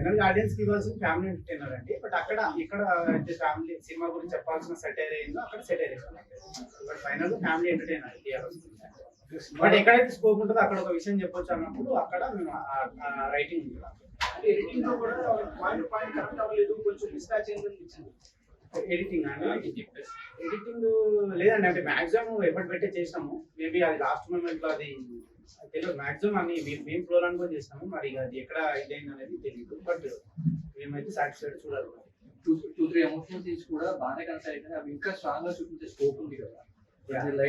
Final ఆడియన్స్కి ఇవ్వాల్సిన family entertainer అండి. బట్ అక్కడ ఇక్కడ ఫ్యామిలీ సినిమా గురించి చెప్పాల్సిన సెటైర్ అయిందో అక్కడ satire but final family entertainer but ఎక్కడైతే స్కోప్ ఉంటుందో అక్కడ ఒక విషయం చెప్పొచ్చు అన్నప్పుడు అక్కడ మేము రైటింగ్ ఎడిటింగ్లో కూడా పాయింట్ పాయింట్ కరెక్ట్ అవ్వలేదు కొంచెం మిస్టాచ్ అయిందని ఇచ్చింది. ఎడిటింగ్ అండి. ఎడిటింగ్ లేదండి. అంటే మాక్సిమం ఎఫర్ట్ పెట్టే చేసినాము. మేబీ అది లాస్ట్ మూమెంట్లో అది తెలియదు. మాక్సిమం అన్ని మేము- మేము ఫ్లోర్ అనుకొని చేసినాము. మరి అది ఎక్కడ ఇదైంది అనేది తెలియదు బట్ మేమైతే సాటిస్ఫైడ్ చూడాలి. Two two three emotional scenes కూడా బాగానే కనెక్ట్ అయితే అవి ఇంకా స్ట్రాంగ్గా చూపించే స్కోప్ ఉంది కదా.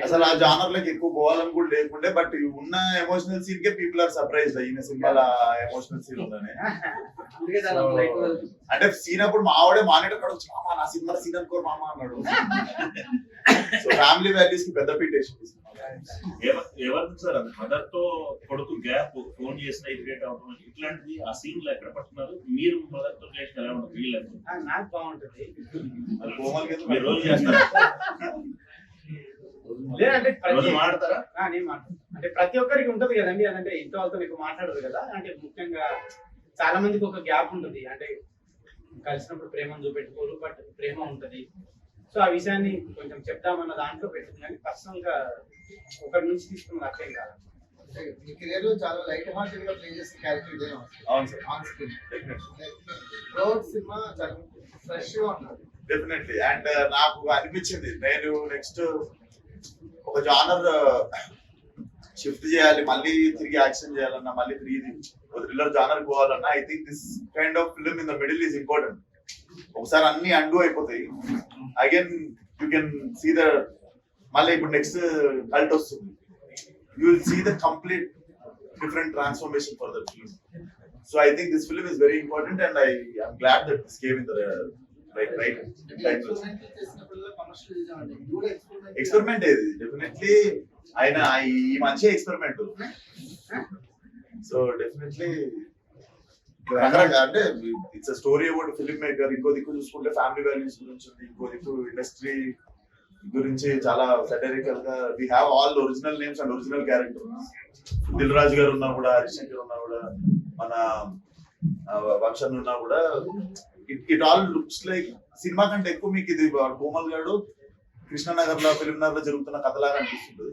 అసలు ఆ జానర్లోకి ఎక్కువ పోవాలని కూడా లేకుండే బట్ ఉన్న ఎమోషనల్ సీన్ కే పీపుల్ ఆర్ సర్ప్రైజ్ ఈయన సినిమాలో ఎమోషనల్ సీన్ ఉందని. అంటే సీన్ అప్పుడు మా ఆవిడే మానేటర్ కాడ నా సినిమా సీన్ అనుకోరు మామ అన్నాడు. సో ఫ్యామిలీ వాల్యూస్కి పెద్ద పీట వేసింది ఎవ- ఎవరు సార్ అది? మదర్తో కొడుకు గ్యాప్ ఫోన్ చేసిన ఇరిటేట్ అవడం ఇట్లాంటిది ఆ సీన్లో ఎక్కడ పట్టుకున్నారు మీరు మదర్తో చేసిన ఎలా ఉంటుంది ఆ, నాకు బాగుంటుంది. అది కోమల్కి మీరు రోజు చేస్తారా మాట్లాడు అంటే ప్రతి ఒక్కరికి ఉంటది కదండి అదంటే ఇంట్లో వాళ్ళతో ఎక్కువ మాట్లాడదు కదా. అంటే ముఖ్యంగా చాలా మందికి ఒక గ్యాప్ ఉంటుంది. అంటే కలిసినప్పుడు ప్రేమను చూపెట్టుకోరు బట్ ప్రేమ ఉంటది. సో ఆ విషయాన్ని కొంచెం చెప్దామన్న దాంట్లో పెట్టింది కానీ పర్సనల్గా ఒకరి నుంచి తీసుకున్నది అట్లేం కాదు. మీ కెరీర్లో చాలా లైట్ హార్టెడ్గా ప్లే చేసిన క్యారెక్టర్ ఇదే అవును sir. On screen road cinema చాలా ఫ్రెష్గా ఉన్నది డెఫినెట్లీ అండ్ నాకు అనిపించింది. నేను నెక్స్ట్ ఒక జానర్ షిఫ్ట్ చేయాలి మళ్ళీ తిరిగి యాక్షన్ చేయాలన్నా మళ్ళీ తిరిగి థ్రిల్లర్ జానర్ పోవాలన్నా I think this kind of film in the middle is important ఒకసారి అన్ని అండు అయిపోతాయి. Again you can see the మళ్ళీ ఇప్పుడు నెక్స్ట్ కల్ట్ వస్తుంది. You will see the complete different transformation for the film so I think this film is very important and I I'm glad that this came in the right right experiment ఏది? Definitely ఆయన ఈ మంచి experiment so definitely అంటే it's story about filmmaker ఇంకో దిక్కు చూసుకుంటే family values గురించి ఉంది. ఇంకో దిక్కు ఇండస్ట్రీ గురించి చాలా సెటరికల్గా we have all original names and original character Dil Raju garu ఉన్నా కూడా హరిశంకర్ ఉన్నా కూడా మన వంశన్ ఉన్నా కూడా it it all looks like cinema కంటే ఎక్కువ మీకు ఇది కోమల్ గారు కృష్ణనగర్లో ఫిలిం నగర్లో జరుగుతున్న కథలాగా అనిపిస్తుంది